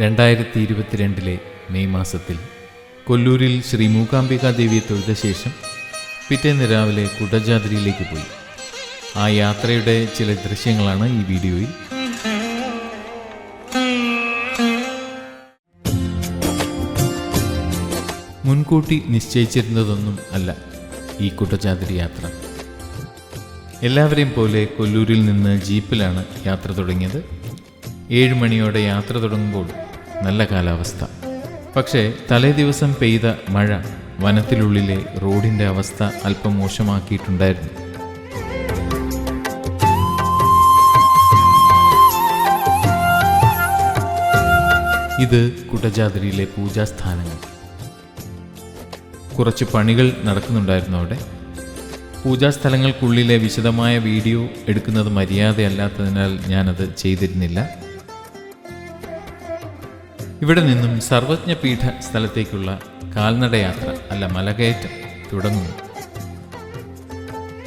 രണ്ടായിരത്തി ഇരുപത്തിരണ്ടിലെ മെയ് മാസത്തിൽ കൊല്ലൂരിൽ ശ്രീ മൂകാംബികാ ദേവിയെ തൊഴുത ശേഷം പിറ്റേന്ന് രാവിലെ കുടജാദ്രിയിലേക്ക് പോയി. ആ യാത്രയുടെ ചില ദൃശ്യങ്ങളാണ് ഈ വീഡിയോയിൽ. മുൻകൂട്ടി നിശ്ചയിച്ചിരുന്നതൊന്നും അല്ല ഈ കുട്ടചാതിരി യാത്ര. എല്ലാവരെയും പോലെ കൊല്ലൂരിൽ നിന്ന് ജീപ്പിലാണ് യാത്ര തുടങ്ങിയത്. ഏഴ് മണിയോടെ യാത്ര തുടങ്ങുമ്പോൾ നല്ല കാലാവസ്ഥ. പക്ഷേ തലേ ദിവസം പെയ്ത മഴ വനത്തിലുള്ളിലെ റോഡിന്റെ അവസ്ഥ അല്പം മോശമാക്കിയിട്ടുണ്ടായിരുന്നു. ഇത് കുട്ടജാതിരിയിലെ പൂജാസ്ഥാനങ്ങൾ. കുറച്ച് പണികൾ നടക്കുന്നുണ്ടായിരുന്നു അവിടെ. പൂജാസ്ഥലങ്ങൾക്കുള്ളിലെ വിശദമായ വീഡിയോ എടുക്കുന്നത് മര്യാദയല്ലാത്തതിനാൽ ഞാനത് ചെയ്തിരുന്നില്ല. ഇവിടെ നിന്നും സർവജ്ഞപീഠ സ്ഥലത്തേക്കുള്ള കാൽനടയാത്ര അല്ല മലകയറ്റം തുടങ്ങുന്നു.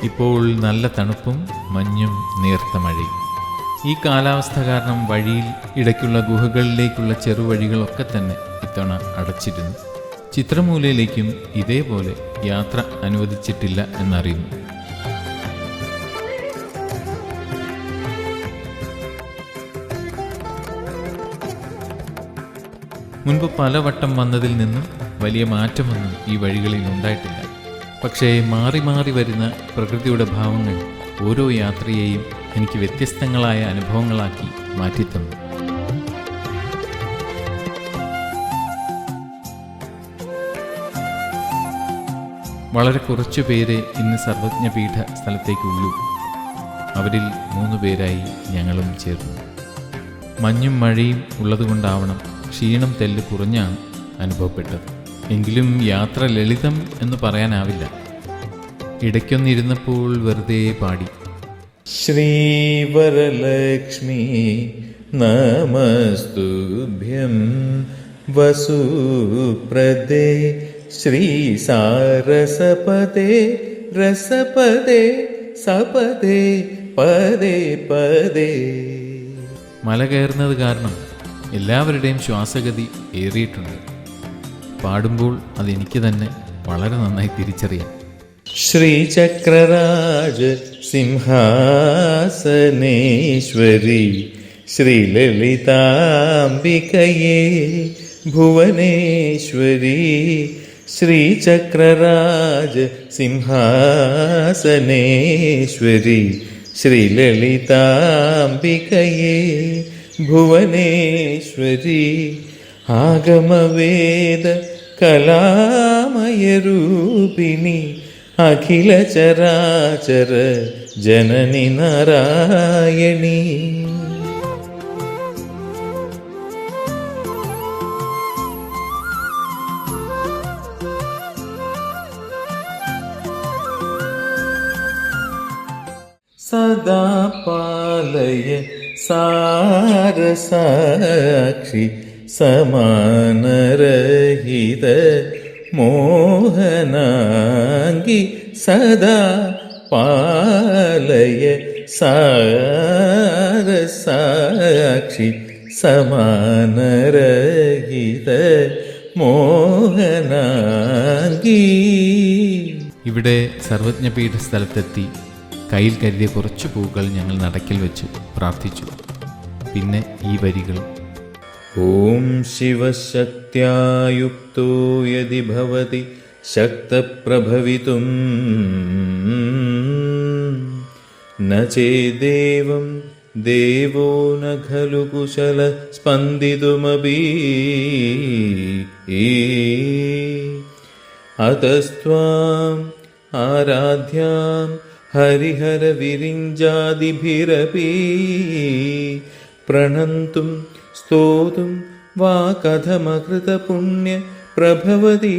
ഇപ്പോൾ നല്ല തണുപ്പും മഞ്ഞും നേർത്ത മഴയും. ഈ കാലാവസ്ഥ കാരണം വഴിയിൽ ഇടയ്ക്കുള്ള ഗുഹകളിലേക്കുള്ള ചെറുവഴികളൊക്കെ തന്നെ ഇത്തവണ അടച്ചിരുന്നു. ചിത്രമൂലയിലേക്കും ഇതേപോലെ യാത്ര അനുവദിച്ചിട്ടില്ല എന്നറിയുന്നു. മുൻപ് പലവട്ടം വന്നതിൽ നിന്നും വലിയ മാറ്റമൊന്നും ഈ വഴികളിൽ ഉണ്ടായിട്ടില്ല. പക്ഷേ മാറി മാറി വരുന്ന പ്രകൃതിയുടെ ഭാവങ്ങൾ ഓരോ യാത്രയെയും എനിക്ക് വ്യത്യസ്തങ്ങളായ അനുഭവങ്ങളാക്കി മാറ്റിത്തന്നു. വളരെ കുറച്ചു പേരെ ഇന്ന് സർവജ്ഞപീഠ സ്ഥലത്തേക്കുള്ളൂ. അവരിൽ മൂന്ന് പേരായി ഞങ്ങളും ചേർന്നു. മഞ്ഞും മഴയും ഉള്ളതുകൊണ്ടാവണം ക്ഷീണം തെല്ല് കുറഞ്ഞാണ് അനുഭവപ്പെട്ടത്. എങ്കിലും യാത്ര ലളിതം എന്ന് പറയാനാവില്ല. ഇടയ്ക്കൊന്നിരുന്നപ്പോൾ വെറുതെ പാടി. ശ്രീവരലക്ഷ്മി നമസ്തുഭ്യം വസുപ്രദേ ശ്രീസാരസപദേ രസപദേ സപദേ പദേ പദേ. മല കയറുന്നത് കാരണം എല്ലാവരുടെയും ശ്വാസഗതി ഏറിയിട്ടുണ്ട്. പാടുമ്പോൾ അതെനിക്ക് തന്നെ വളരെ നന്നായി തിരിച്ചറിയാം. ശ്രീചക്രരാജ സിംഹാസനേശ്വരി ശ്രീലളിതാംബികയേ ഭുവനേശ്വരി ശ്രീചക്രരാജ സിംഹാസനേശ്വരി ശ്രീലളിതാംബികയേ ഭുവനേശ്വരി ആഗമവേദ കലാമയരൂപിണി അഖില ചരാചര ജനനി നാരായണി. സദാ പാലയ സാരസാക്ഷി സമാനരഹിത മോഹനാംഗി സദാ പാലയ സാരസാക്ഷി സമാനരഹിത മോഹനാംഗി. ഇവിടെ സർവജ്ഞപീഠ സ്ഥലത്തെത്തി കയ്യിൽ കരുതിയ കുറച്ച് പൂക്കൾ ഞങ്ങൾ നടക്കിൽ വെച്ച് പ്രാർത്ഥിച്ചു. പിന്നെ ഈ വരികൾ. ഓം ശിവശക്തിയുക്തോ യതി ഭവതി ശക്തപ്രഭവിതും. ന ചേദേവം ദേവോ ന ഖലു കുശല സ്പന്ദിതുമപി. അതസ്ത്വാം ആരാധ്യാം ഹരിഹര വിരിഞ്ചാദിഭിരപി പ്രണന്തും സ്തോതും വാ കഥമകൃത പുണ്യ പ്രഭവതി